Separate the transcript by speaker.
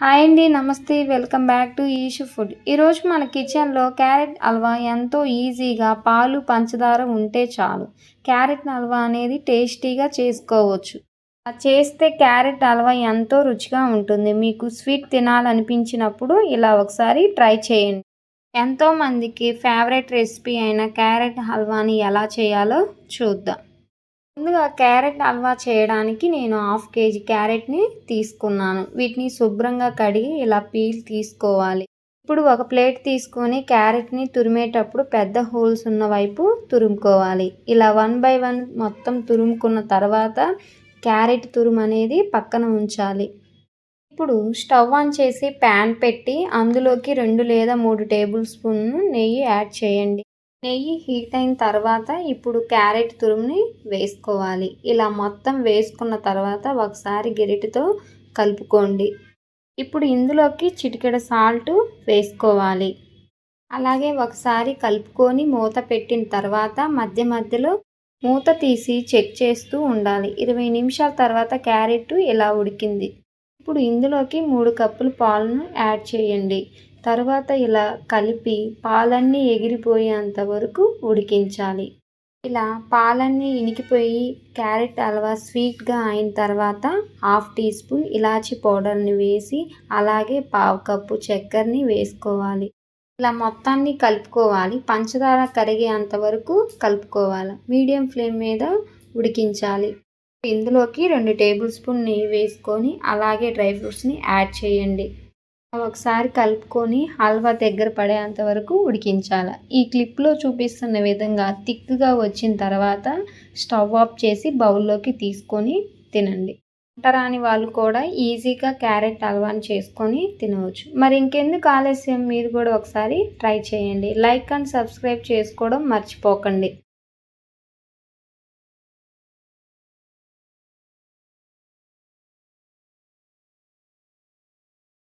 Speaker 1: Hi అండి నమస్తే welcome back to Eshu food. ఈరోజు మన కిచెన్లో క్యారెట్ హల్వా ఎంతో ఈజీగా పాలు పంచదార ఉంటే చాలు. క్యారెట్ హల్వా అనేది టేస్టీగా చేసుకోవచ్చు. చేస్తే క్యారెట్ హల్వా ఎంతో రుచిగా ఉంటుంది. మీకు స్వీట్ తినాలనిపించినప్పుడు ఇలా ఒకసారి ట్రై చేయండి. ఎంతోమందికి ఫేవరెట్ రెసిపీ అయిన క్యారెట్ హల్వాని ఎలా చేయాలో చూద్దాం. ముందుగా క్యారెట్ హల్వా చేయడానికి నేను హాఫ్ కేజీ క్యారెట్ని తీసుకున్నాను. వీటిని శుభ్రంగా కడిగి ఇలా పీల్ తీసుకోవాలి. ఇప్పుడు ఒక ప్లేట్ తీసుకొని క్యారెట్ని తురిమేటప్పుడు పెద్ద హోల్స్ ఉన్న వైపు తురుముకోవాలి. ఇలా వన్ బై వన్ మొత్తం తురుముకున్న తర్వాత క్యారెట్ తురుము అనేది పక్కన ఉంచాలి. ఇప్పుడు స్టవ్ ఆన్ చేసి ప్యాన్ పెట్టి అందులోకి రెండు లేదా మూడు టేబుల్ స్పూన్ నెయ్యి యాడ్ చేయండి. నెయ్యి హీట్ అయిన తర్వాత ఇప్పుడు క్యారెట్ తురుముని వేసుకోవాలి. ఇలా మొత్తం వేసుకున్న తర్వాత ఒకసారి గెరిటితో కలుపుకోండి. ఇప్పుడు ఇందులోకి చిటికెడ సాల్ట్ వేసుకోవాలి. అలాగే ఒకసారి కలుపుకొని మూత పెట్టిన తర్వాత మధ్య మధ్యలో మూత తీసి చెక్ చేస్తూ ఉండాలి. ఇరవై నిమిషాల తర్వాత క్యారెట్ ఇలా ఉడికింది. ఇప్పుడు ఇందులోకి మూడు కప్పులు పాలను యాడ్ చేయండి. తర్వాత ఇలా కలిపి పాలన్నీ ఎగిరిపోయేంత వరకు ఉడికించాలి. ఇలా పాలన్నీ ఇనికిపోయి క్యారెట్ హల్వా స్వీట్గా అయిన తర్వాత హాఫ్ టీ స్పూన్ ఇలాచి పౌడర్ని వేసి అలాగే పావు కప్పు చక్కెరని వేసుకోవాలి. ఇలా మొత్తాన్ని కలుపుకోవాలి. పంచదార కరిగేంత వరకు కలుపుకోవాలి. మీడియం ఫ్లేమ్ మీద ఉడికించాలి. ఇందులోకి రెండు టేబుల్ స్పూన్ నెయ్యి వేసుకొని అలాగే డ్రై ఫ్రూట్స్ని యాడ్ చేయండి. ఒకసారి కలుపుకొని హల్వా దగ్గర పడేంత వరకు ఉడికించాలి. ఈ క్లిప్లో చూపిస్తున్న విధంగా థిక్గా వచ్చిన తర్వాత స్టవ్ ఆఫ్ చేసి బౌల్లోకి తీసుకొని తినండి. రాని వాళ్ళు కూడా ఈజీగా క్యారెట్ హల్వాని చేసుకొని తినవచ్చు. మరి ఇంకెందుకు ఆలస్యం? మీరు కూడా ఒకసారి ట్రై చేయండి. లైక్ అండ్ సబ్స్క్రైబ్ చేసుకోవడం మర్చిపోకండి.